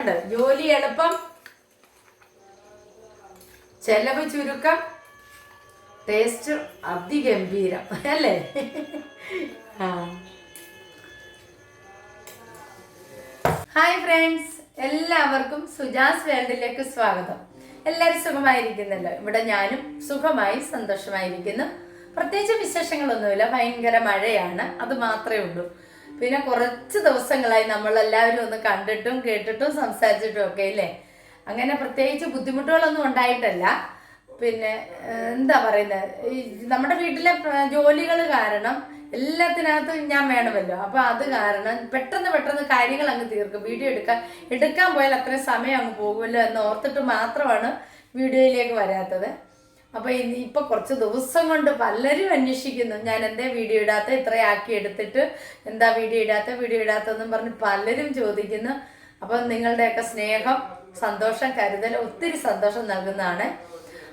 ജോലി എളുപ്പം ചെലവ് ചുരുക്കം ടേസ്റ്റ് അതിഗംഭീരം. അല്ലേ? ഹായ് ഫ്രണ്ട്സ് എല്ലാവർക്കും സുജാസ് വേൾഡിലേക്ക് സ്വാഗതം. എല്ലാവരും സുഖമായിരിക്കുന്നല്ലോ? ഇവിടെ ഞാനും സുഖമായി സന്തോഷമായിരിക്കുന്നു. പ്രത്യേകിച്ച് വിശേഷങ്ങളൊന്നുമില്ല. ഭയങ്കര മഴയാണ്. അത് മാത്രമേ ഉള്ളൂ. പിന്നെ കുറച്ച് ദിവസങ്ങളായി നമ്മളെല്ലാവരും ഒന്ന് കണ്ടിട്ടും കേട്ടിട്ടും സംസാരിച്ചിട്ടും ഒക്കെ ഇല്ലേ? അങ്ങനെ പ്രത്യേകിച്ച് ബുദ്ധിമുട്ടുകളൊന്നും ഉണ്ടായിട്ടല്ല. പിന്നെ എന്താ പറയുന്നത് നമ്മുടെ വീട്ടിലെ ജോലികൾ കാരണം എല്ലാത്തിനകത്തും ഞാൻ വേണമല്ലോ. അപ്പൊ അത് കാരണം പെട്ടെന്ന് പെട്ടെന്ന് കാര്യങ്ങൾ അങ്ങ് തീർക്കും. വീഡിയോ എടുക്കാൻ എടുക്കാൻ പോയാൽ അത്രയും സമയം അങ്ങ് പോകുമല്ലോ എന്ന് ഓർത്തിട്ട് മാത്രമാണ് വീഡിയോയിലേക്ക് വരാത്തത്. അപ്പൊ ഇനി ഇപ്പൊ കുറച്ച് ദിവസം കൊണ്ട് പലരും അന്വേഷിക്കുന്നു. ഞാൻ എന്റെ വീഡിയോ ഇടാത്ത ഇത്രയാക്കി എടുത്തിട്ട് എന്താ വീഡിയോ ഇടാത്ത? വീഡിയോ ഇടാത്തെന്നും പറഞ്ഞ് പലരും ചോദിക്കുന്നു. അപ്പൊ നിങ്ങളുടെയൊക്കെ സ്നേഹം സന്തോഷം കരുതൽ ഒത്തിരി സന്തോഷം നൽകുന്നതാണ്.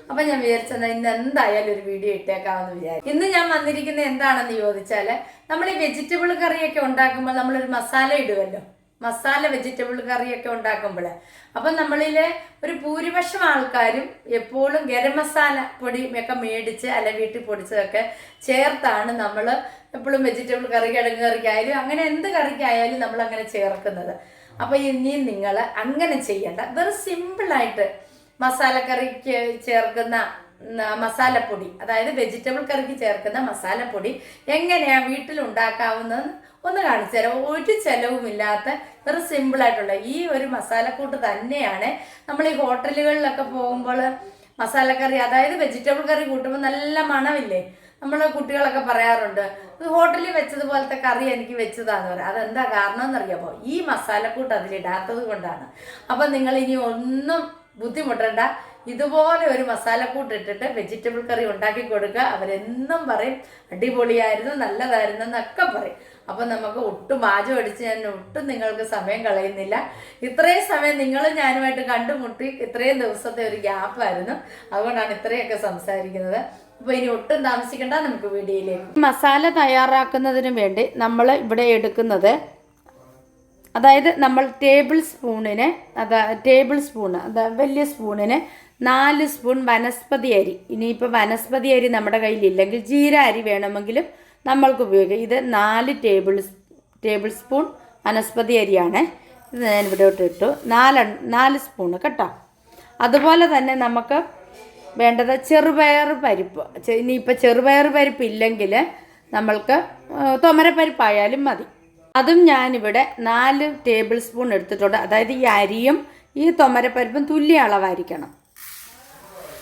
അപ്പൊ ഞാൻ വിചാരിച്ചത് ഇന്ന് എന്തായാലും ഒരു വീഡിയോ ഇട്ടേക്കാമെന്ന് വിചാരിച്ചു. ഇന്ന് ഞാൻ വന്നിരിക്കുന്നത് എന്താണെന്ന് ചോദിച്ചാൽ നമ്മൾ ഈ വെജിറ്റബിൾ കറിയൊക്കെ ഉണ്ടാക്കുമ്പോൾ നമ്മളൊരു മസാല ഇടുമല്ലോ മസാല വെജിറ്റബിൾ കറിയൊക്കെ ഉണ്ടാക്കുമ്പോൾ അപ്പം നമ്മളിലെ ഒരു ഭൂരിപക്ഷം ആൾക്കാരും എപ്പോഴും ഗരം മസാല പൊടി ഒക്കെ മേടിച്ച് അല്ല വീട്ടിൽ പൊടിച്ചതൊക്കെ ചേർത്താണ് നമ്മൾ എപ്പോഴും വെജിറ്റബിൾ കറി കിഴങ്ങ് കറിക്കായാലും അങ്ങനെ എന്ത് കറിക്കായാലും നമ്മൾ അങ്ങനെ ചേർക്കുന്നത്. അപ്പോൾ ഇനിയും നിങ്ങൾ അങ്ങനെ ചെയ്യണ്ട. വെറും സിമ്പിളായിട്ട് മസാലക്കറിക്ക് ചേർക്കുന്ന മസാലപ്പൊടി അതായത് വെജിറ്റബിൾ കറിക്ക് ചേർക്കുന്ന മസാലപ്പൊടി എങ്ങനെയാ വീട്ടിൽ ഉണ്ടാക്കാവുന്നത് ഒന്ന് കാണിച്ചു തരാം ഒരു ചെലവുമില്ലാത്ത വെറും സിമ്പിൾ ആയിട്ടുള്ള ഈ ഒരു മസാലക്കൂട്ട് തന്നെയാണ് നമ്മൾ ഈ ഹോട്ടലുകളിലൊക്കെ പോകുമ്പോൾ മസാലക്കറി അതായത് വെജിറ്റബിൾ കറി കൂട്ടുമ്പോൾ നല്ല മണമില്ലേ? നമ്മൾ കുട്ടികളൊക്കെ പറയാറുണ്ട് ഹോട്ടലിൽ വെച്ചതുപോലത്തെ കറി എനിക്ക് വെച്ചതാന്ന് പറയാം. അതെന്താ കാരണം എന്നറിയാമോ ഈ മസാലക്കൂട്ട് അതിലിടാത്തത് കൊണ്ടാണ്. അപ്പം നിങ്ങൾ ഇനി ഒന്നും ബുദ്ധിമുട്ടണ്ട. ഇതുപോലെ ഒരു മസാലക്കൂട്ട് ഇട്ടിട്ട് വെജിറ്റബിൾ കറി ഉണ്ടാക്കി കൊടുക്കുക. അവരെന്നും പറയും അടിപൊളിയായിരുന്നു നല്ലതായിരുന്നു എന്നൊക്കെ പറയും. അപ്പം നമുക്ക് ഒട്ടും പാചകം അടിച്ച് ഞാൻ ഒട്ടും നിങ്ങൾക്ക് സമയം കളയുന്നില്ല. ഇത്രയും സമയം നിങ്ങളും ഞാനുമായിട്ട് കണ്ടുമുട്ടി ഇത്രയും ദിവസത്തെ ഒരു ഗ്യാപ്പായിരുന്നു അതുകൊണ്ടാണ് ഇത്രയൊക്കെ സംസാരിക്കുന്നത്. അപ്പോൾ ഇനി ഒട്ടും താമസിക്കണ്ട നമുക്ക് വീഡിയോയിലേക്ക് മസാല തയ്യാറാക്കുന്നതിന് വേണ്ടി നമ്മൾ ഇവിടെ എടുക്കുന്നത് അതായത് നമ്മൾ ടേബിൾ സ്പൂണിന് അതാ ടേബിൾ സ്പൂണ് അതാ വലിയ സ്പൂണിന് നാല് സ്പൂൺ വനസ്പതി അരി. ഇനിയിപ്പോൾ വനസ്പതി അരി നമ്മുടെ കയ്യിലില്ലെങ്കിൽ ജീര അരി വേണമെങ്കിലും നമ്മൾക്ക് ഉപയോഗിക്കാം. ഇത് നാല് ടേബിൾ ടേബിൾ സ്പൂൺ വനസ്പതി അരിയാണ്. ഇത് ഞാൻ ഇവിടോട്ട് ഇട്ടു. നാല് നാല് സ്പൂണ് കേട്ടോ. അതുപോലെ തന്നെ നമുക്ക് വേണ്ടത് ചെറുപയർ പരിപ്പ്. ഇനിയിപ്പോൾ ചെറുപയർ പരിപ്പ് ഇല്ലെങ്കിൽ നമ്മൾക്ക് തുമരപ്പരിപ്പായാലും മതി. അതും ഞാനിവിടെ നാല് ടേബിൾ സ്പൂൺ എടുത്തിട്ടുണ്ട്. അതായത് ഈ അരിയും ഈ തുമരപ്പരിപ്പും തുല്യ അളവായിരിക്കണം.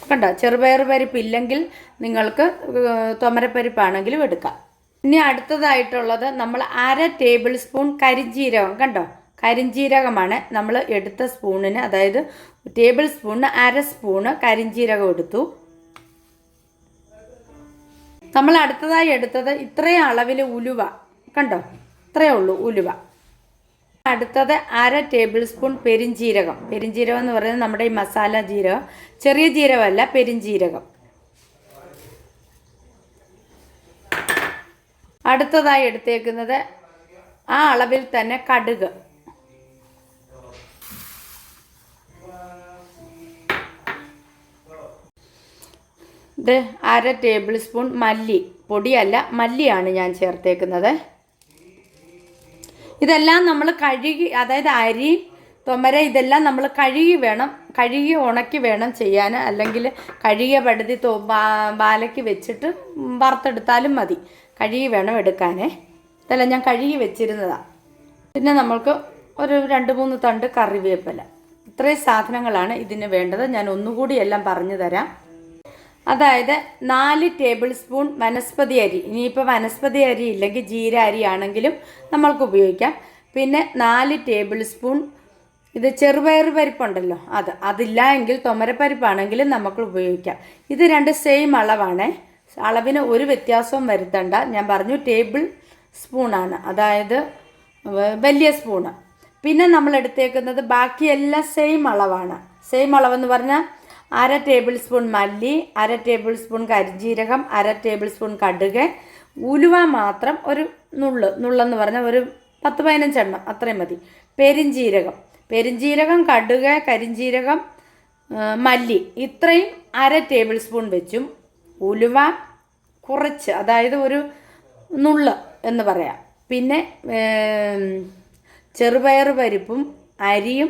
കണ്ടോ ചെറുപയർ പരിപ്പ് ഇല്ലെങ്കിൽ നിങ്ങൾക്ക് തൊമരപ്പരിപ്പാണെങ്കിലും എടുക്കാം. ഇനി അടുത്തതായിട്ടുള്ളത് നമ്മൾ അര ടേബിൾ സ്പൂൺ കരിഞ്ജീരകം കണ്ടോ? കരിഞ്ജീരകമാണ് നമ്മൾ എടുത്ത സ്പൂണിന് അതായത് ടേബിൾ സ്പൂണിന് അര സ്പൂണ് കരിഞ്ജീരകം എടുത്തു. നമ്മൾ അടുത്തതായി എടുത്തത് ഇത്രയും അളവിൽ ഉലുവ കണ്ടോ? ഇത്രയേ ഉള്ളൂ ഉലുവ. അടുത്തത് അര ടേബിൾ സ്പൂൺ പെരിഞ്ജീരകം പെരിഞ്ജീരകം എന്ന് പറയുന്നത് നമ്മുടെ ഈ മസാല ജീരകം. ചെറിയ ജീരകമല്ല പെരിഞ്ജീരകം അടുത്തതായി എടുത്തേക്കുന്നത് ആ അളവിൽ തന്നെ കടുക്. ഇത് അര ടേബിൾ സ്പൂൺ മല്ലി. പൊടിയല്ല മല്ലിയാണ് ഞാൻ ചേർത്തേക്കുന്നത്. ഇതെല്ലാം നമ്മൾ കഴുകി അതായത് അരി തൊമര ഇതെല്ലാം നമ്മൾ കഴുകി വേണം. കഴുകി ഉണക്കി വേണം ചെയ്യാൻ. അല്ലെങ്കിൽ കഴുകിയ പടുതി തോ ബാലയ്ക്ക് വെച്ചിട്ട് വറുത്തെടുത്താലും മതി. കഴുകി വേണം എടുക്കാനേ. ഇതെല്ലാം ഞാൻ കഴുകി വെച്ചിരുന്നതാണ് പിന്നെ നമ്മൾക്ക് ഒരു രണ്ട് മൂന്ന് തണ്ട് കറിവേപ്പില. ഇത്രയും സാധനങ്ങളാണ് ഇതിന് വേണ്ടത്. ഞാൻ ഒന്നുകൂടി എല്ലാം പറഞ്ഞു തരാം. അതായത് നാല് ടേബിൾ സ്പൂൺ വനസ്പതി അരി. ഇനിയിപ്പോൾ വനസ്പതി അരി ഇല്ലെങ്കിൽ ജീര അരി ആണെങ്കിലും നമ്മൾക്ക് ഉപയോഗിക്കാം. പിന്നെ നാല് ടേബിൾ സ്പൂൺ ഇത് ചെറുപയർ പരിപ്പുണ്ടല്ലോ അത്. അതില്ല എങ്കിൽ തൊമരപ്പരിപ്പാണെങ്കിലും നമുക്ക് ഉപയോഗിക്കാം. ഇത് രണ്ട് സെയിം അളവാണ്. അളവിന് ഒരു വ്യത്യാസവും വരുത്തണ്ട. ഞാൻ പറഞ്ഞു ടേബിൾ സ്പൂണാണ് അതായത് വലിയ സ്പൂണ്. പിന്നെ നമ്മൾ എടുത്തേക്കുന്നത് ബാക്കിയെല്ലാം സെയിം അളവാണ്. സെയിം അളവെന്ന് പറഞ്ഞാൽ അര ടേബിൾ സ്പൂൺ മല്ലി അര ടേബിൾ സ്പൂൺ കരിജീരകം അര ടേബിൾ സ്പൂൺ കടുക്. ഉലുവ മാത്രം ഒരു നുള്ള് നുള്ളെന്ന് പറഞ്ഞാൽ ഒരു പത്ത് പതിനഞ്ചെണ്ണം അത്രയും മതി. പെരിഞ്ജീരകം പെരിഞ്ജീരകം കടുക് കരിഞ്ജീരകം മല്ലി. ഇത്രയും അര ടേബിൾ സ്പൂൺ വെച്ചും ഉലുവ കുറച്ച് അതായത് ഒരു നുള്ള് എന്ന് പറയാം. പിന്നെ ചെറുപയർ പരിപ്പും അരിയും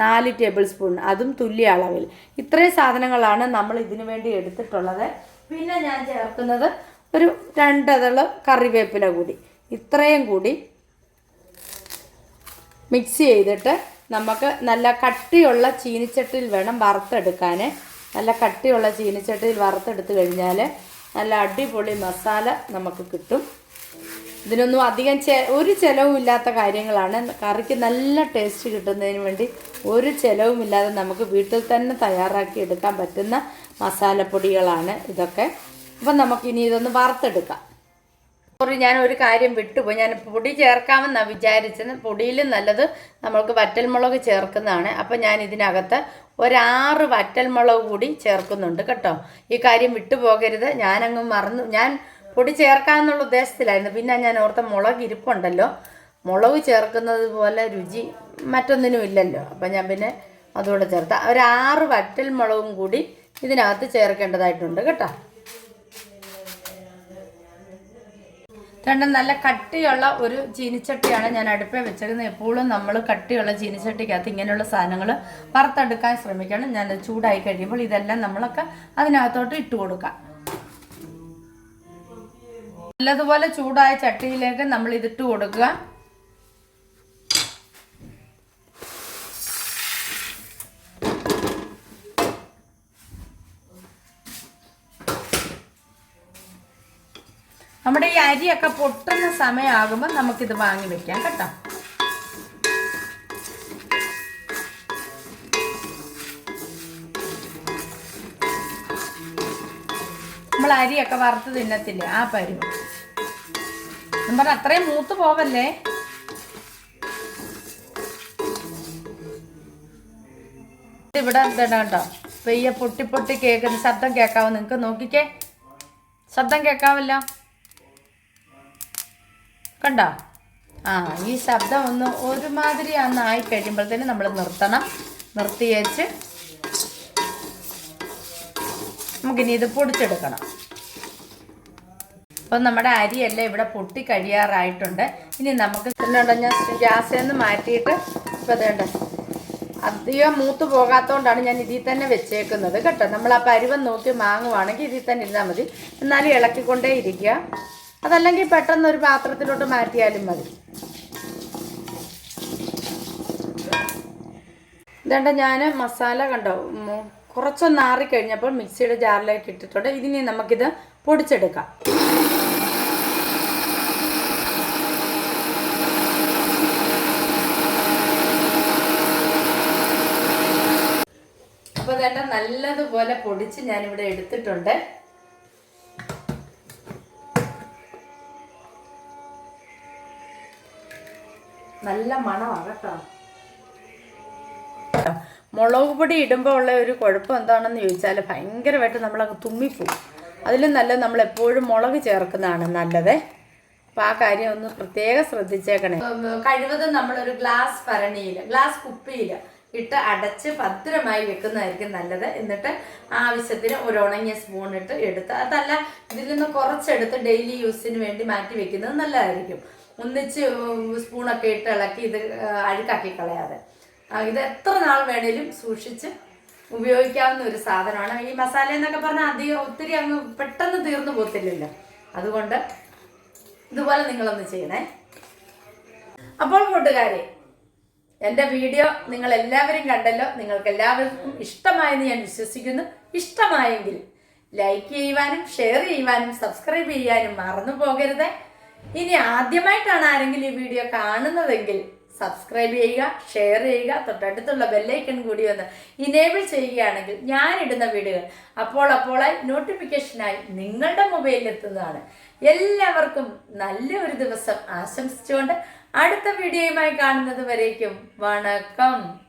നാല് ടേബിൾ സ്പൂൺ അതും തുല്യ അളവിൽ. ഇത്രയും സാധനങ്ങളാണ് നമ്മൾ ഇതിനു വേണ്ടി എടുത്തിട്ടുള്ളത്. പിന്നെ ഞാൻ ചേർക്കുന്നത് ഒരു രണ്ടതൾ കറിവേപ്പില കൂടി. ഇത്രയും കൂടി മിക്സ് ചെയ്തിട്ട് നമുക്ക് നല്ല കട്ടിയുള്ള ചീനിച്ചട്ടിയിൽ വേണം വറുത്തെടുക്കാൻ. നല്ല കട്ടിയുള്ള ചീനിച്ചട്ടിയിൽ വറുത്തെടുത്ത് കഴിഞ്ഞാൽ നല്ല അടിപൊളി മസാല നമുക്ക് കിട്ടും. ഇതിനൊന്നും അധികം ചെ ഒരു ചിലവും ഇല്ലാത്ത കാര്യങ്ങളാണ്. കറിക്ക് നല്ല ടേസ്റ്റ് കിട്ടുന്നതിന് വേണ്ടി ഒരു ചിലവുമില്ലാതെ നമുക്ക് വീട്ടിൽ തന്നെ തയ്യാറാക്കി എടുക്കാൻ പറ്റുന്ന മസാലപ്പൊടികളാണ് ഇതൊക്കെ. അപ്പം നമുക്കിനി ഇതൊന്ന് വറുത്തെടുക്കാം. സോറി ഞാൻ ഒരു കാര്യം വിട്ടുപോയി. ഞാൻ പൊടി ചേർക്കാമെന്നാണ് വിചാരിച്ചത്. പൊടിയിലും നല്ലത് നമ്മൾക്ക് വറ്റൽമുളക് ചേർക്കുന്നതാണ്. അപ്പം ഞാൻ ഇതിനകത്ത് ഒരാറ് വറ്റൽമുളക് കൂടി ചേർക്കുന്നുണ്ട് കേട്ടോ. ഈ കാര്യം വിട്ടുപോകരുത്. ഞാനങ്ങ് മറന്നു. ഞാൻ പൊടി ചേർക്കാമെന്നുള്ള ഉദ്ദേശത്തിലായിരുന്നു. പിന്നെ ഞാൻ ഓർത്ത മുളക് ഇരിപ്പുണ്ടല്ലോ. മുളക് ചേർക്കുന്നത് പോലെ രുചി മറ്റൊന്നിനും ഇല്ലല്ലോ. അപ്പം ഞാൻ പിന്നെ അതുകൂടെ ചേർത്ത വറ്റൽ മുളകും കൂടി ഇതിനകത്ത് ചേർക്കേണ്ടതായിട്ടുണ്ട് കേട്ടോ. രണ്ടും നല്ല കട്ടിയുള്ള ഒരു ചീനിച്ചട്ടിയാണ് ഞാൻ അടുപ്പേ വെച്ചേക്കുന്നത്. എപ്പോഴും നമ്മൾ കട്ടിയുള്ള ചീനിച്ചട്ടിക്കകത്ത് ഇങ്ങനെയുള്ള സാധനങ്ങൾ വറുത്തെടുക്കാൻ ശ്രമിക്കണം. ഞാൻ ചൂടായി കഴിയുമ്പോൾ ഇതെല്ലാം നമ്മളൊക്കെ അതിനകത്തോട്ട് ഇട്ട് കൊടുക്കാം. നല്ലതുപോലെ ചൂടായ ചട്ടിയിലേക്ക് നമ്മൾ ഇതിട്ട് കൊടുക്കുക. നമ്മുടെ ഈ അരിയൊക്കെ പൊട്ടുന്ന സമയമാകുമ്പോൾ നമുക്കിത് വാങ്ങി വെക്കാം കേട്ടോ. നമ്മൾ അരിയൊക്കെ വറുത്ത് തിന്നത്തില്ലേ? ആ ഞാൻ അത്രയും മൂത്ത് പോവല്ലേ? ഇവിടെ എന്താണ് കേട്ടോ പെയ്യ പൊട്ടി പൊട്ടി കേൾക്കുന്ന ശബ്ദം കേൾക്കാവോ? നിങ്ങൾക്ക് നോക്കിക്കേ. ശബ്ദം കേൾക്കാവല്ലോ. കണ്ടോ? ആ ഈ ശബ്ദം ഒന്ന് ഒരുമാതിരി അന്ന് ആയി കഴിയുമ്പോഴത്തേന് നമ്മൾ നിർത്തണം. നിർത്തി വെച്ച് നമുക്കിനി ഇത് പൊടിച്ചെടുക്കണം. അപ്പം നമ്മുടെ അരിയെല്ലാം ഇവിടെ പൊട്ടി കഴിയാറായിട്ടുണ്ട്. ഇനി നമുക്ക് പിന്നുണ്ട് ഞാൻ ഗ്യാസിൽ നിന്ന് മാറ്റിയിട്ട് ഇപ്പോൾ അതേണ്ട അധികം മൂത്ത് പോകാത്തതുകൊണ്ടാണ് ഞാൻ ഇതിൽ തന്നെ വെച്ചേക്കുന്നത് കേട്ടോ. നമ്മൾ ആ പരുവം നോക്കി മാങ്ങുവാണെങ്കിൽ ഇതിൽ തന്നെ ഇരുന്നാൽ മതി. എന്നാലും ഇളക്കിക്കൊണ്ടേ ഇരിക്കുക. അതല്ലെങ്കിൽ പെട്ടെന്ന് ഒരു പാത്രത്തിലോട്ട് മാറ്റിയാലും മതി. ഇതേണ്ട ഞാൻ മസാല കണ്ടോ? കുറച്ചൊന്ന് ആറി കഴിഞ്ഞപ്പോൾ മിക്സിയുടെ ജാറിലേക്ക് ഇട്ടിട്ടുണ്ട്. ഇതിനി നമുക്കിത് പൊടിച്ചെടുക്കാം. അപ്പോൾ നല്ലതുപോലെ പൊടിച്ച് ഞാനിവിടെ എടുത്തിട്ടുണ്ട്. നല്ല മണമാണ് കേട്ടോ. മുളക് പൊടി ഇടുമ്പോൾ ഉള്ള ഒരു കുഴപ്പം എന്താണെന്ന് ചോദിച്ചാൽ ഭയങ്കരമായിട്ട് നമ്മളങ്ങ് തുമ്മിപ്പോവും. അതിലും നല്ലത് നമ്മൾ എപ്പോഴും മുളക് ചേർക്കുന്നതാണ് നല്ലത്. അപ്പം ആ കാര്യം ഒന്ന് പ്രത്യേകം ശ്രദ്ധിച്ചേക്കണേ. കഴിവതും നമ്മളൊരു ഗ്ലാസ് ഭരണിയിൽ ഗ്ലാസ് കുപ്പിയിൽ ഇട്ട് അടച്ച് ഭദ്രമായി വെക്കുന്നതായിരിക്കും നല്ലത്. എന്നിട്ട് ആവശ്യത്തിന് ഒരു ഉണങ്ങിയ സ്പൂൺ ഇട്ട് എടുത്ത് അതല്ല ഇതിൽ നിന്ന് കുറച്ചെടുത്ത് ഡെയിലി യൂസിന് വേണ്ടി മാറ്റി വെക്കുന്നത് നല്ലതായിരിക്കും. ഒന്നിച്ച് സ്പൂണൊക്കെ ഇട്ട് ഇളക്കി ഇത് അഴുക്കാക്കി കളയാതെ. ഇത് എത്ര നാൾ വേണേലും സൂക്ഷിച്ച് ഉപയോഗിക്കാവുന്ന ഒരു സാധനമാണ്. ഈ മസാല എന്നൊക്കെ പറഞ്ഞാൽ അധികം ഒത്തിരി അങ്ങ് പെട്ടെന്ന് തീർന്നു പോകത്തില്ലല്ലോ. അതുകൊണ്ട് ഇതുപോലെ നിങ്ങളൊന്ന് ചെയ്യണേ. അപ്പോൾ കൂട്ടുകാരെ എന്റെ വീഡിയോ നിങ്ങൾ എല്ലാവരും കണ്ടല്ലോ. നിങ്ങൾക്ക് എല്ലാവർക്കും ഇഷ്ടമായെന്ന് ഞാൻ വിശ്വസിക്കുന്നു. ഇഷ്ടമായെങ്കിൽ ലൈക്ക് ചെയ്യുവാനും ഷെയർ ചെയ്യുവാനും സബ്സ്ക്രൈബ് ചെയ്യാനും മറന്നു പോകരുത്. ഇനി ആദ്യമായിട്ടാണ് ആരെങ്കിലും ഈ വീഡിയോ കാണുന്നതെങ്കിൽ സബ്സ്ക്രൈബ് ചെയ്യുക ഷെയർ ചെയ്യുക തൊട്ടടുത്തുള്ള ബെല്ലൈക്കൺ കൂടി ഒന്ന് ഇനേബിൾ ചെയ്യുകയാണെങ്കിൽ ഞാൻ ഇടുന്ന വീഡിയോകൾ അപ്പോൾ അപ്പോളായി നോട്ടിഫിക്കേഷനായി നിങ്ങളുടെ മൊബൈലിൽ എത്തുന്നതാണ്. എല്ലാവർക്കും നല്ലൊരു ദിവസം ആശംസിച്ചുകൊണ്ട് അടുത്ത വീഡിയോയുമായി കാണുന്നത് വരേക്കും. വണക്കം.